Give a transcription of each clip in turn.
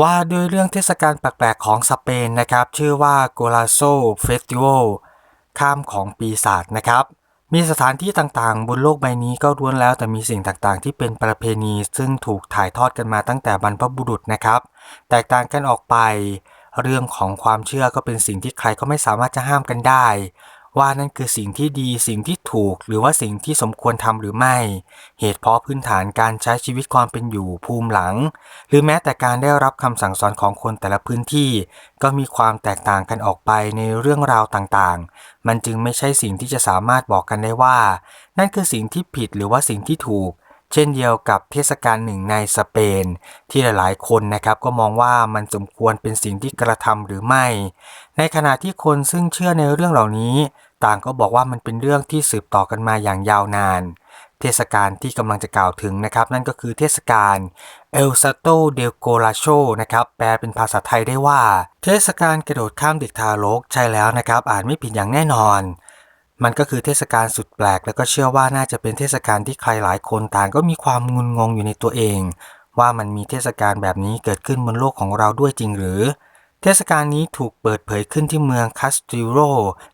ว่าด้วยเรื่องเทศกาลแปลกๆของสเปนนะครับ ชื่อว่า g o l a s o Festival ข้ามของปีศาจนะครับ มีสถานที่ต่างๆ บนโลกใบนี้ก็ล้วนแล้วแต่มีสิ่งต่างๆ ที่เป็นประเพณีซึ่งถูกถ่ายทอดกันมาตั้งแต่บรรพบุรุษนะครับ แตกต่างกันออกไป เรื่องของความเชื่อก็เป็นสิ่งที่ใครก็ไม่สามารถจะห้ามกันได้ ว่านั่นคือสิ่งที่ดีสิ่งที่ถูก หรือว่าสิ่งที่สมควรทำหรือไม่ เหตุเพราะพื้นฐานการใช้ชีวิตความเป็นอยู่ภูมิหลัง หรือแม้แต่การได้รับคำสั่งสอนของคนแต่ละพื้นที่ ก็มีความแตกต่างกันออกไปในเรื่องราวต่างๆ มันจึงไม่ใช่สิ่งที่จะสามารถบอกกันได้ว่า นั่นคือสิ่งที่ผิดหรือว่าสิ่งที่ถูก เช่นเดียวกับเทศกาลหนึ่งในสเปน ที่หลายๆ คนนะครับก็มองว่ามันสมควรเป็นสิ่งที่กระทำหรือไม่ ในขณะที่คนซึ่งเชื่อในเรื่องเหล่านี้ ต่างก็บอกว่ามันเป็นเรื่องที่สืบต่อกันมาอย่างยาวนาน เทศกาลที่กำลังจะกล่าวถึงนะครับ นั่นก็คือเทศกาลเอลซาโตเดลโกลาโชนะครับแปลเป็นภาษาไทยได้ว่า เทศกาลกระโดดข้ามเด็กทารกใช่แล้วนะครับ อ่านไม่ผิดอย่างแน่นอน มันก็คือเทศกาลสุดแปลก แล้วก็เชื่อว่าน่าจะเป็นเทศกาลที่ใครหลายคนต่างก็มีความงุนงงอยู่ในตัวเอง ว่ามันมีเทศกาลแบบนี้เกิดขึ้นบนโลกของเราด้วยจริงหรือ เทศกาลนี้ถูกเปิดเผยขึ้นที่เมืองคาสติโร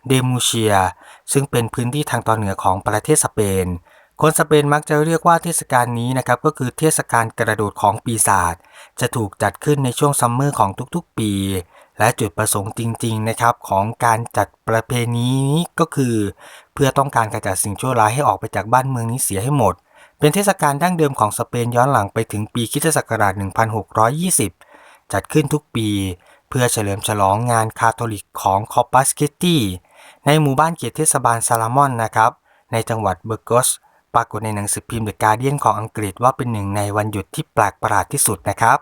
เดมูเชีย ซึ่งเป็นพื้นที่ทางตอนเหนือของประเทศสเปน คนสเปนมักจะเรียกว่าเทศกาลนี้นะครับก็คือเทศกาลกระโดดของปีศาจจะถูกจัดขึ้นในช่วงซัมเมอร์ของทุกๆ ปี และจุดประสงค์จริง ๆ นะครับของการจัดประเพณีนี้ก็คือ เพื่อต้องการกระจัดสิ่งชั่วร้ายให้ออกไปจากบ้านเมืองนี้เสียให้หมด เป็นเทศกาลดั้งเดิมของสเปนย้อนหลังไปถึงปีคริสตศักราช 1620 จัดขึ้นทุกปี เพื่อเฉลิมฉลองงานคาทอลิกของคอปัสคิตี้ในหมู่บ้านเขตเทศบาลซาลามอนนะครับในจังหวัดเบอร์กส ปรากฏในหนังสือพิมพ์เดอะการเดียนของอังกฤษว่าเป็นหนึ่งในวันหยุดที่แปลกประหลาดที่สุดนะครับ